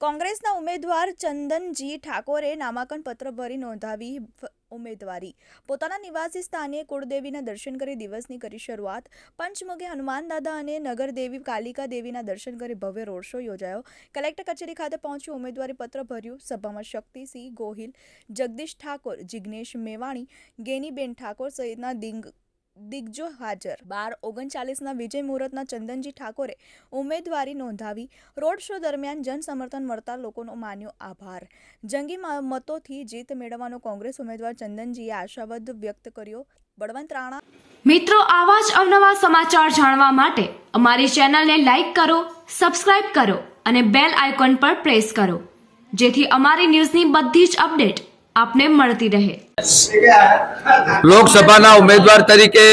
કોંગ્રેસના ઉમેદવાર ચંદનજી ઠાકોરે નામાંકન પત્ર ભરી નોંધાવી ઉમેદવારી. પોતાના નિવાસી સ્થાને કુળદેવીના દર્શન કરી દિવસની કરી શરૂઆત. પંચમુખી હનુમાન દાદા અને નગરદેવી કાલિકા દેવીના દર્શન કરી ભવ્ય રોડ શો યોજાયો. કલેક્ટર કચેરી ખાતે પહોંચી ઉમેદવારી પત્ર ભર્યું. સભામાં શક્તિસિંહ ગોહિલ, જગદીશ ઠાકોર, જિગ્નેશ મેવાણી, ગેનીબેન ઠાકોર સહિતના દિંગ દિગ્ગજો હાજર. બાર ઓગણચાલીસના વિજય મુહૂર્તના ચંદનજી ઠાકોરે ઉમેદવારી નોંધાવી રોડ શો દરમિયાન જન સમર્થન મળતા લોકોનો માન્યો આભાર. જંગી મતોથી જીત મેળવવાનો કોંગ્રેસ ઉમેદવાર ચંદનજીએ આશાવાદ વ્યક્ત કર્યો. બળવંત રાણા મિત્રો, આવા જ અવનવા સમાચાર જાણવા માટે અમારી ચેનલને લાઈક કરો, સબસ્ક્રાઇબ કરો અને બેલ આઇકોન પર પ્રેસ કરો. જેથી અમારી ન્યૂઝની બધી જ અપડેટ આપને મળતી રહે. લોકસભાના ઉમેદવાર તરીકે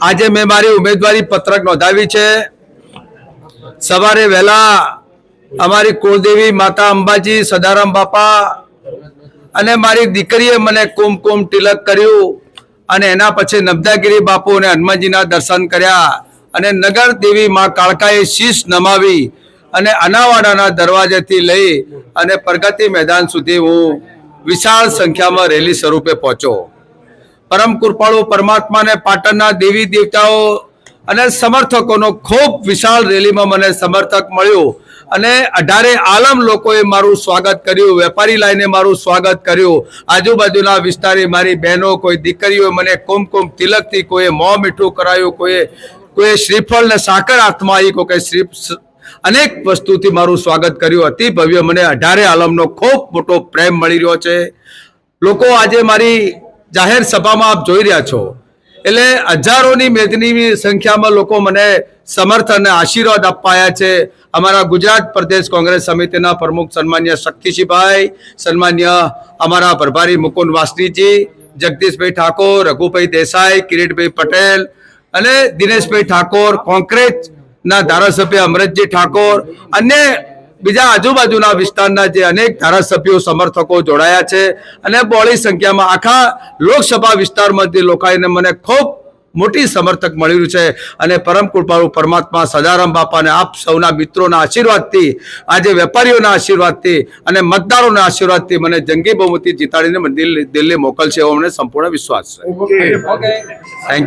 આજે મેં મારી ઉમેદવારી પત્રક નોંધાવી છે. સવારે વહેલા અમારી કુળદેવી માતા અંબાજી, સદારામ બાપા અને મારી દીકરીએ મને કુમકુમ તિલક કર્યું અને એના પછી નબદાગીરી બાપુ અને હનુમાનજીના દર્શન કર્યા અને નગર દેવી માં કાળકાએ શીશ નમાવી અને અનાવાડાના દરવાજેથી લઈ અને પ્રગતિ મેદાન સુધી હું વિશાળ સંખ્યામાં રેલી સ્વરૂપે પહોંચ્યો. પરમ કૃપાળુ પરમાત્માને, પાટણના દેવી દેવતાઓ અને સમર્થકોનો ખૂબ વિશાળ રેલીમાં મને સમર્થક મળ્યું અને અઢારે આલમ લોકોએ મારું સ્વાગત કર્યું, વેપારી લાઈને મારું સ્વાગત કર્યું. આજુબાજુના વિસ્તારે મારી બહેનો, કોઈ દીકરીઓ મને કુમકુમ તિલકથી, કોઈએ મોં મીઠું કરાયું, કોઈએ કોઈએ શ્રીફળ ને સાકર હાથમાં આવી કોઈ શ્રી અનેક વસ્તુથી મારું સ્વાગત કર્યું. અતિ ભવ્ય મને અઢારે આલમનો ખૂબ મોટો પ્રેમ મળી રહ્યો છે. લોકો આજે મારી જાહેર સભામાં આપ જોઈ રહ્યા છો. એટલે હજારોની મેદની સંખ્યામાં લોકો મને સમર્થન અને આશીર્વાદ અપાયા છે. અમારા ગુજરાત પ્રદેશ કોંગ્રેસ સમિતિના પ્રમુખ સન્માન્ય શક્તિસિંહભાઈ સન્માન્ય અમારા પ્રભારી મુકુંદ વાસનીજી, જગદીશભાઈ ઠાકોર, રઘુભાઈ દેસાઈ, કિરીટભાઈ પટેલ અને દિનેશભાઈ ઠાકોર કોંક્રેટના ધારાસભ્ય અમરતજી ઠાકોર અને બીજા આજુબાજુના વિસ્તારના જે અનેક ધારાસભ્યો સમર્થકો જોડાયા છે અને બહોળી સંખ્યામાં આખા લોકસભા વિસ્તારમાંથી લોકોને મને ખૂબ મોટી સમર્થક મળી રહ્યું છે અને પરમ કૃપાળુ પરમાત્મા સદારામ બાપાને આપ સૌના મિત્રોના આશીર્વાદથી આજે વેપારીઓના આશીર્વાદથી અને મતદારોના આશીર્વાદથી મને જંગી બહુમતી જીતાડીને દિલ્હી દિલ્હી મોકલશે એવો મને સંપૂર્ણ વિશ્વાસ છે. થેન્ક